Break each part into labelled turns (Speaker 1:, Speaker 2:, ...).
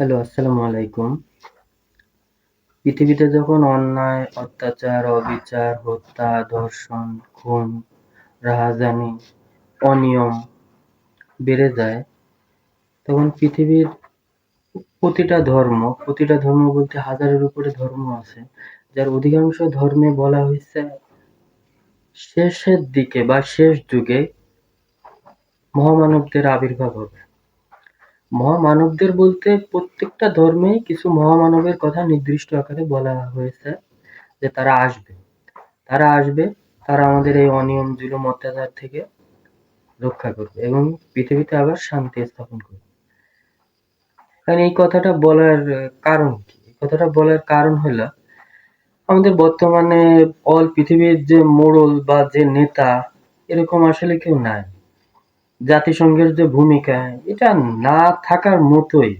Speaker 1: Hello, আসসালামু আলাইকুম। পৃথিবীতে যখন অন্যায়, অত্যাচার, অবিচার, হত্যা, ধর্ষণ, খুন, রাহাজানি, অনিয়ম বেড়ে যায়, তখন পৃথিবীর প্রতিটা ধর্ম প্রতিটা ধর্ম বলতে হাজারের উপরে ধর্ম আছে, যার অধিকাংশ ধর্মে বলা হয়েছে শেষের দিকে বা শেষ যুগে মহামানবদের আবির্ভাব হবে। মহামানবদের বলতে প্রত্যেকটা ধর্মেই কিছু মহামানবের কথা নির্দিষ্ট আকারে বলা হয়েছে যে তারা আসবে। তারা আসবে, তারা আমাদের এই অনিয়ম, জুলুম, অত্যাচার থেকে রক্ষা করবে এবং পৃথিবীতে আবার শান্তি স্থাপন করবে। কারণ এই কথাটা বলার কারণ কি? এই কথাটা বলার কারণ হলো, আমাদের বর্তমানে অল পৃথিবীর যে মোড়ল বা যে নেতা, এরকম আসলে কেউ নাই। জাতিসংঘের যে ভূমিকা, এটা না থাকার মতোই।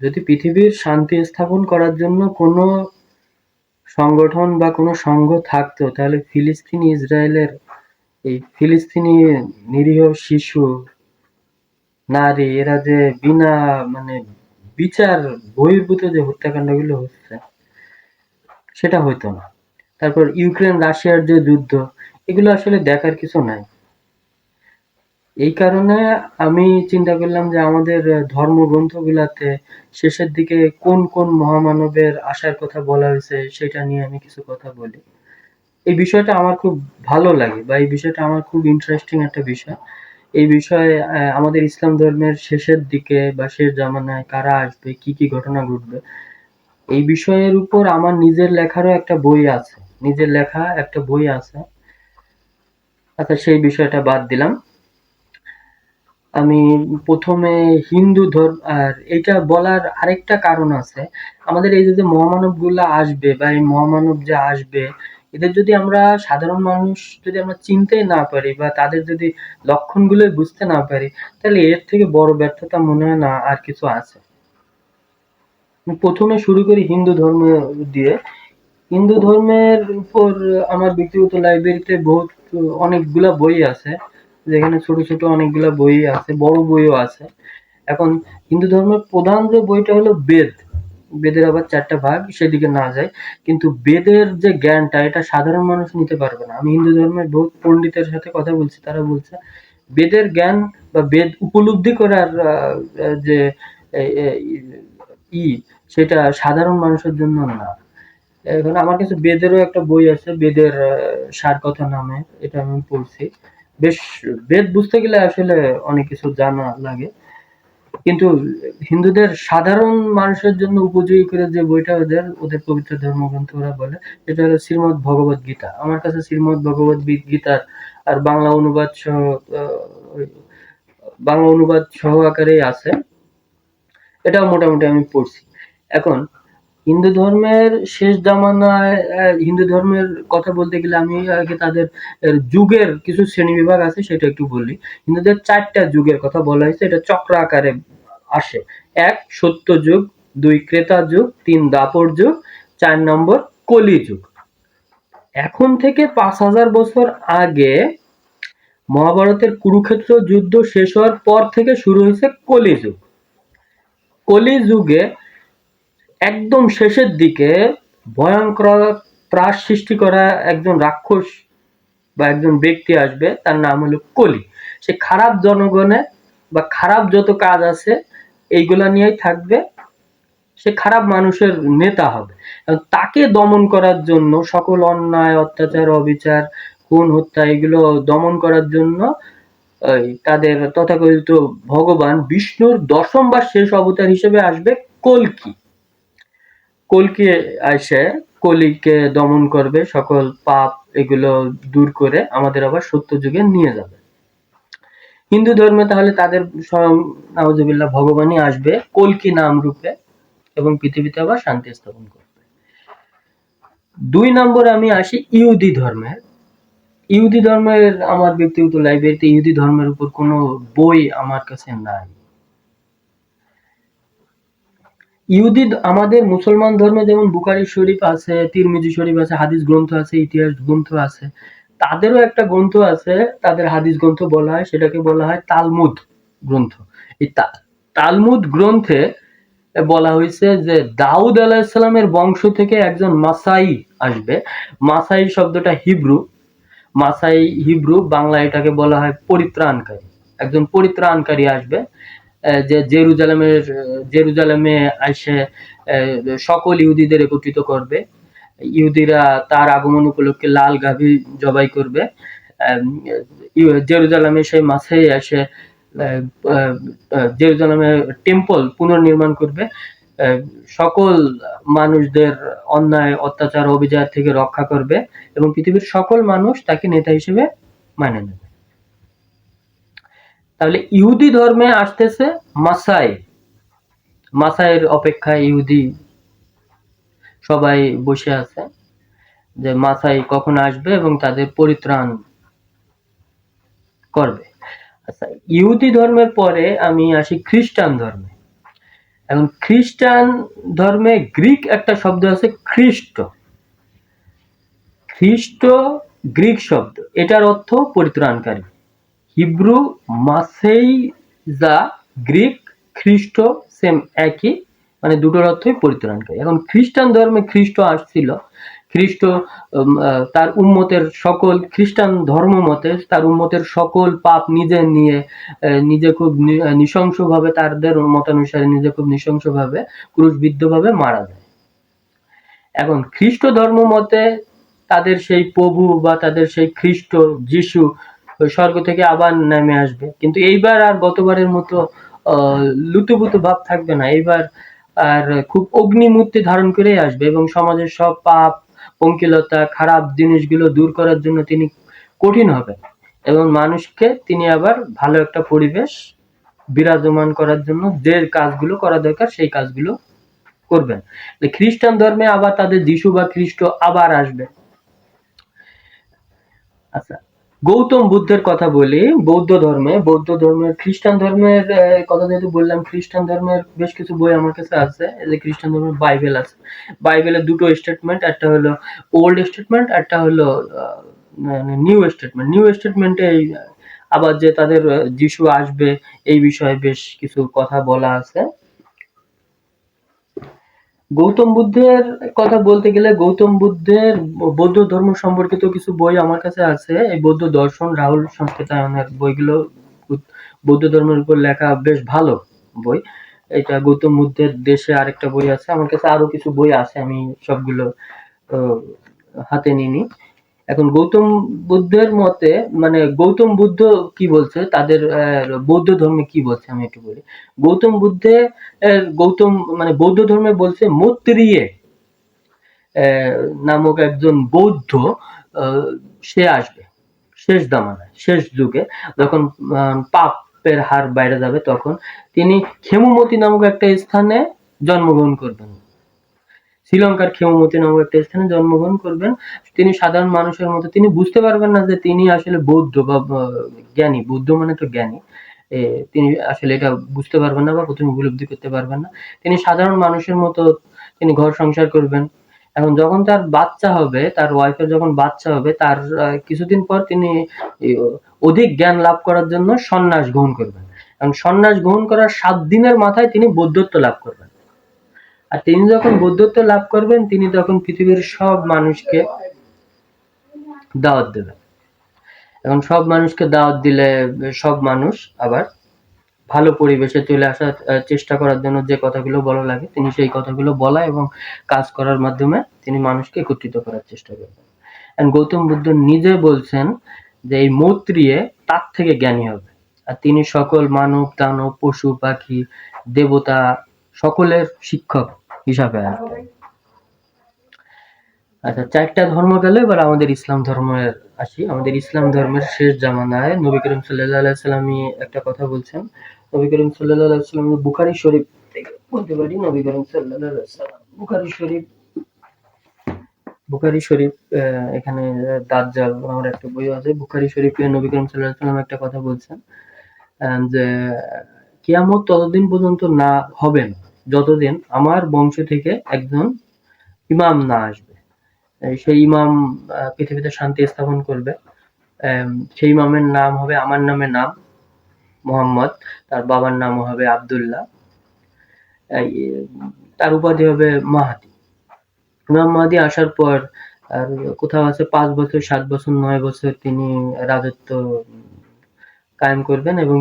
Speaker 1: যদি পৃথিবীর শান্তি স্থাপন করার জন্য কোনো সংগঠন বা কোনো সংঘ থাকতো, তাহলে ফিলিস্তিনি ইসরায়েলের এই ফিলিস্তিনি নিরীহ শিশু, নারী, এরা যে বিনা মানে বিচার বহির্ভূত যে হত্যাকাণ্ডগুলো হচ্ছে, সেটা হইতো না। তারপর ইউক্রেন, রাশিয়ার যে যুদ্ধ, এগুলো আসলে দেখার কিছু নাই। এই কারণে আমি চিন্তা করলাম যে আমাদের ধর্মগ্রন্থগুলাতে শেষের দিকে কোন কোন মহামানবের আসার কথা বলা হয়েছে সেটা নিয়ে আমি কিছু কথা বলি। এই বিষয়টা আমার খুব ভালো লাগে বা এই বিষয়টা আমার খুব ইন্টারেস্টিং একটা বিষয়। এই বিষয়ে আমাদের ইসলাম ধর্মের শেষের দিকে বা শেষ জামানায় কারা আসবে, কি কি ঘটনা ঘটবে, এই বিষয়ের উপর আমার নিজের লেখারও একটা বই আছে, নিজের লেখা একটা বই আছে। আচ্ছা সেই বিষয়টা বাদ দিলাম। আমি প্রথমে হিন্দু ধর্ম, আর এটা বলার আরেকটা কারণ আছে। আমাদের এই যে মহামানবগুলো আসবে বা এই মহামানব যে আসবে, এদের যদি আমরা সাধারণ মানুষ যদি আমরা চিনতে না পারি বা তাদের যদি লক্ষণগুলোই বুঝতে না পারি, তাহলে এর থেকে বড় ব্যর্থতা মনে হয় না আর কিছু আছে। প্রথমে শুরু করি হিন্দু ধর্ম দিয়ে। হিন্দু ধর্মের উপর আমার ব্যক্তিগত লাইব্রেরিতে বহুত, অনেকগুলা বই আছে। যেখানে ছোট ছোট অনেকগুলা বই আছে, বড় বইও আছে। এখন হিন্দু ধর্মের প্রধান যে বইটা হলো বেদ। বেদের আবার চারটা ভাগ, সেদিকে না যায়। কিন্তু বেদের যে জ্ঞানটা, এটা সাধারণ মানুষ নিতে পারবে না। আমি হিন্দু ধর্মের বহুত পণ্ডিতের সাথে কথা বলছি, তারা বলছে, বেদের জ্ঞান বা বেদ উপলব্ধি করার যে ই, সেটা সাধারণ মানুষের জন্য না। এখন আমার কাছে বেদেরও একটা বই আছে, বেদের সার কথা নামে, এটা আমি পড়ছি। বেশ, বেদ বুঝতে গেলে আসলে অনেক কিছু জানা লাগে। কিন্তু হিন্দুদের সাধারণ মানুষের জন্য উপযোগী করে যে বইটা ওদের ওদের পবিত্র ধর্মগ্রন্থ ওরা বলে এটা হলো শ্রীমদ ভগবত গীতা। আমার কাছে শ্রীমদ ভগবত গীতার আর বাংলা অনুবাদ সহ বাংলা অনুবাদ সহ আকারেই আছে। এটাও মোটামুটি আমি পড়ছি। এখন হিন্দু ধর্মের শেষ জামানায় হিন্দু ধর্মের কথা বলতে গেলে আমি আগে তাদের যুগের কিছু শ্রেণি বিভাগ আছে, সেটা একটু বলি। হিন্দুদের চারটা যুগের কথা বলা হয়েছে, এটা চক্র আকারে আসে। এক, সত্য যুগ, দুই, ক্রেতা যুগ, তিন, দাপর যুগ, চার নম্বর কলি যুগ। এখন থেকে পাঁচ হাজার বছর আগে মহাভারতের কুরুক্ষেত্র যুদ্ধ শেষ হওয়ার পর থেকে শুরু হয়েছে কলি যুগ। কলি যুগে একদম শেষের দিকে ভয়ঙ্কর ত্রাস সৃষ্টি করা একজন রাক্ষস বা একজন ব্যক্তি আসবে, তার নাম হলো কলি। সে খারাপ জনগণে বা খারাপ যত কাজ আছে, এইগুলা নিয়েই থাকবে। সে খারাপ মানুষের নেতা হবে। তাকে দমন করার জন্য সকল অন্যায়, অত্যাচার, অবিচার, খুন, হত্যা, এগুলো দমন করার জন্য তাদের তথাকথিত ভগবান বিষ্ণুর দশম বা শেষ অবতার হিসেবে আসবে কলকি। কলকি এসে কলিকে দমন করবে, সকল পাপ এগুলো দূর করে আমাদের আবার সত্য যুগে নিয়ে যাবে। হিন্দু ধর্মে তাহলে তাদের নওয়াজবিল্লাহ ভগবানই আসবে কলকি নাম রূপে এবং পৃথিবীতে আবার শান্তি স্থাপন করবে। দুই নম্বরে আমি আসি ইহুদি ধর্মের ইহুদি ধর্মের, আমার ব্যক্তিগত লাইব্রেরিতে ইহুদি ধর্মের উপর কোনো বই আমার কাছে নাই। ইহুদি আমাদের মুসলমান ধর্মে যেমন বুকারি শরীফ আছে, তিরমিজি শরীফ আছে, হাদিস গ্রন্থ আছে, ইতিহাস গ্রন্থ আছে, তাদেরও একটা গ্রন্থ আছে, তাদের হাদিস গ্রন্থ বলা হয়, সেটাকে বলা হয় তালমুদ গ্রন্থ। এই তালমুদ গ্রন্থে বলা হয়েছে যে দাউদ আলাহিসাল্লামের বংশ থেকে একজন মাসাই আসবে। মাসাই শব্দটা হিব্রু। মাসাই হিব্রু বাংলা এটাকে বলা হয় পরিত্রাণকারী। একজন পরিত্রাণকারী আসবে। যে জেরুজালেমের জেরুজালেমে আহ, সকল ইহুদিদের একত্রিত করবে। ইহুদিরা তার আগমন উপলক্ষে লাল গাভী জবাই করবে। জেরুজালামে সেই মাসে এসে আহ, টেম্পল পুনর্নির্মাণ করবে। সকল মানুষদের অন্যায় অত্যাচার অভিযান থেকে রক্ষা করবে এবং পৃথিবীর সকল মানুষ তাকে নেতা হিসেবে মানে নেবে। তাহলে ইহুদি ধর্মে আসতেছে মাসাই। মাসাইয়ের অপেক্ষায় ইহুদি সবাই বসে আছে যে মাসাই কখন আসবে এবং তাদের পরিত্রাণ করবে। আচ্ছা ইহুদি ধর্মের পরে আমি আসি খ্রিস্টান ধর্মে। এখন খ্রিস্টান ধর্মে গ্রিক একটা শব্দ আছে খ্রিস্ট। খ্রিস্ট গ্রিক শব্দ। এটার অর্থ পরিত্রাণকারী। হিব্রু মাসেই যা গ্রিক, খ্রিস্ট, সেম একই। মানে দুটোর অর্থই পরিত্রাণকারী। এখন খ্রিস্টান ধর্মে খ্রিস্ট আসছিল। খ্রিস্ট তার উম্মতের সকল, খ্রিস্টান ধর্ম মতে তার উম্মতের সকল পাপ নিজে নিয়ে নিজে খুব নৃশংসভাবে, তাদের মতানুসারে নিজে খুব নৃশংসভাবে, ক্রুশবিদ্ধভাবে মারা যায়। এখন খ্রিস্ট ধর্ম মতে তাদের সেই প্রভু বা তাদের সেই খ্রিস্ট, যিশু ওই স্বর্গ থেকে আবার নেমে আসবে। কিন্তু এইবার আর গতবারের মতো লুতুপুতু ভাব থাকবে না। এইবার আর খুব অগ্নিমূর্তি ধারণ করেই আসবে এবং সমাজের সব পাপ, পঙ্কিলতা, খারাপ জিনিসগুলো দূর করার জন্য তিনি কঠিন হবেন এবং মানুষকে তিনি আবার ভালো একটা পরিবেশ বিরাজমান করার জন্য যে কাজগুলো করা দরকার সেই কাজগুলো করবেন। খ্রিস্টান ধর্মে আবার তাদের যিশু বা খ্রিস্ট আবার আসবে। আচ্ছা গৌতম বুদ্ধের কথা বলি, বৌদ্ধ ধর্মে, বৌদ্ধ ধর্মের, খ্রিস্টান ধর্মের কথা যেহেতু বললাম, খ্রিস্টান ধর্মের বেশ কিছু বই আমার কাছে আছে যে খ্রিস্টান ধর্মের বাইবেল আছে। বাইবেলের দুটো স্টেটমেন্ট একটা হলো ওল্ড স্টেটমেন্ট একটা হলো নিউ স্টেটমেন্ট নিউ স্টেটমেন্টে আবার যে তাদের যিশু আসবে, এই বিষয়ে বেশ কিছু কথা বলা আছে। গৌতম বুদ্ধের কথা বলতে গেলে গৌতম বুদ্ধের বৌদ্ধ ধর্ম সম্পর্কিত কিছু বই আমার কাছে আছে। এই বৌদ্ধ দর্শন রাহুল সংস্কৃতায়নের বইগুলো বৌদ্ধ ধর্মের উপর লেখা বেশ ভালো বই। এটা গৌতম বুদ্ধের দেশে আরেকটা বই আছে। আমার কাছে আরও কিছু বই আছে, আমি সবগুলো হাতে নিইনি। এখন গৌতম বুদ্ধের মতে মানে গৌতম বুদ্ধ কি বলছে? তাদের বৌদ্ধ ধর্মে কি বলছে? আমি একটু বলি। গৌতম বুদ্ধে গৌতম মানে বৌদ্ধ ধর্মে বলছে মৈত্রেয়ী নামক একজন বৌদ্ধ সে আসবে। শেষ দামানায়, শেষ যুগে। যখন পাপের হার বাইরে যাবে, তখন তিনি খেমুমতি নামক একটা স্থানে জন্মগ্রহণ করবেন। শ্রীলঙ্কার খেমুমতি নামক একটা স্থানে জন্মগ্রহণ করবেন। তিনি সাধারণ মানুষের মতো, তিনি বুঝতে পারবেন না যে তিনি আসলে বৌদ্ধ বা জ্ঞানী। বৌদ্ধ মানে তো জ্ঞানী। তিনি আসলে এটা বুঝতে পারবেন না বা প্রথমে উপলব্ধি করতে পারবেন না। তিনি সাধারণ মানুষের মতো তিনি ঘর সংসার করবেন। এখন যখন তার বাচ্চা হবে, তার ওয়াইফের যখন বাচ্চা হবে, তার কিছুদিন পর তিনি অধিক জ্ঞান লাভ করার জন্য সন্ন্যাস গ্রহণ করবেন। এবং সন্ন্যাস গ্রহণ করার সাত দিনের মাথায় তিনি বৌদ্ধত্ব লাভ করবেন। আর তিনি যখন বৌদ্ধত্ব লাভ করবেন, তিনি তখন পৃথিবীর সব মানুষকে দাওয়াত দেবেন। এখন সব মানুষকে দাওয়াত দিলে সব মানুষ আবার ভালো পরিবেশে চলে আসার চেষ্টা করার জন্য যে কথাগুলো বলা লাগে, তিনি সেই কথাগুলো বলা এবং কাজ করার মাধ্যমে তিনি মানুষকে একত্রিত করার চেষ্টা করবেন And গৌতম বুদ্ধ নিজে বলছেন যে এই মৈত্রিয়ে তার থেকে জ্ঞানী হবে। আর তিনি সকল মানব, দানব, পশু, পাখি, দেবতা সকলের শিক্ষক হিসাবে আসবেন আচ্ছা চারটা ধর্ম গেল, এবার আমাদের ইসলাম ধর্মের আসি। আমাদের ইসলাম ধর্মের শেষ জামানায় নবী করিম সাল্লামই একটা কথা বলছেন। নবী করিম সাল্লাম বুখারী শরীফ বলতে পারি, নবী করিম সাল্লাম বুখারী শরীফ বুখারী শরীফ এখানে দাজ্জাল আমার একটা বই আছে। বুখারি শরীফে নবী করিম আলাইহি সাল্লাম একটা কথা বলছেন যে কিয়ামত ততদিন পর্যন্ত না, হবে না। যতদিন আমার বংশ থেকে একজন ইমাম না আসবে সেই ইমাম পৃথিবীতে শান্তি স্থাপন করবে সেই ইমামের নাম হবে, আমার নামে নাম মোহাম্মদ, তার বাবার নাম হবে আব্দুল্লাহ তার উপাধি হবে মাহাদি। ইমাম মাহাদি আসার পর, আর কোথাও আছে পাঁচ বছর, সাত বছর, নয় বছর তিনি রাজত্ব কায়েম করবেন এবং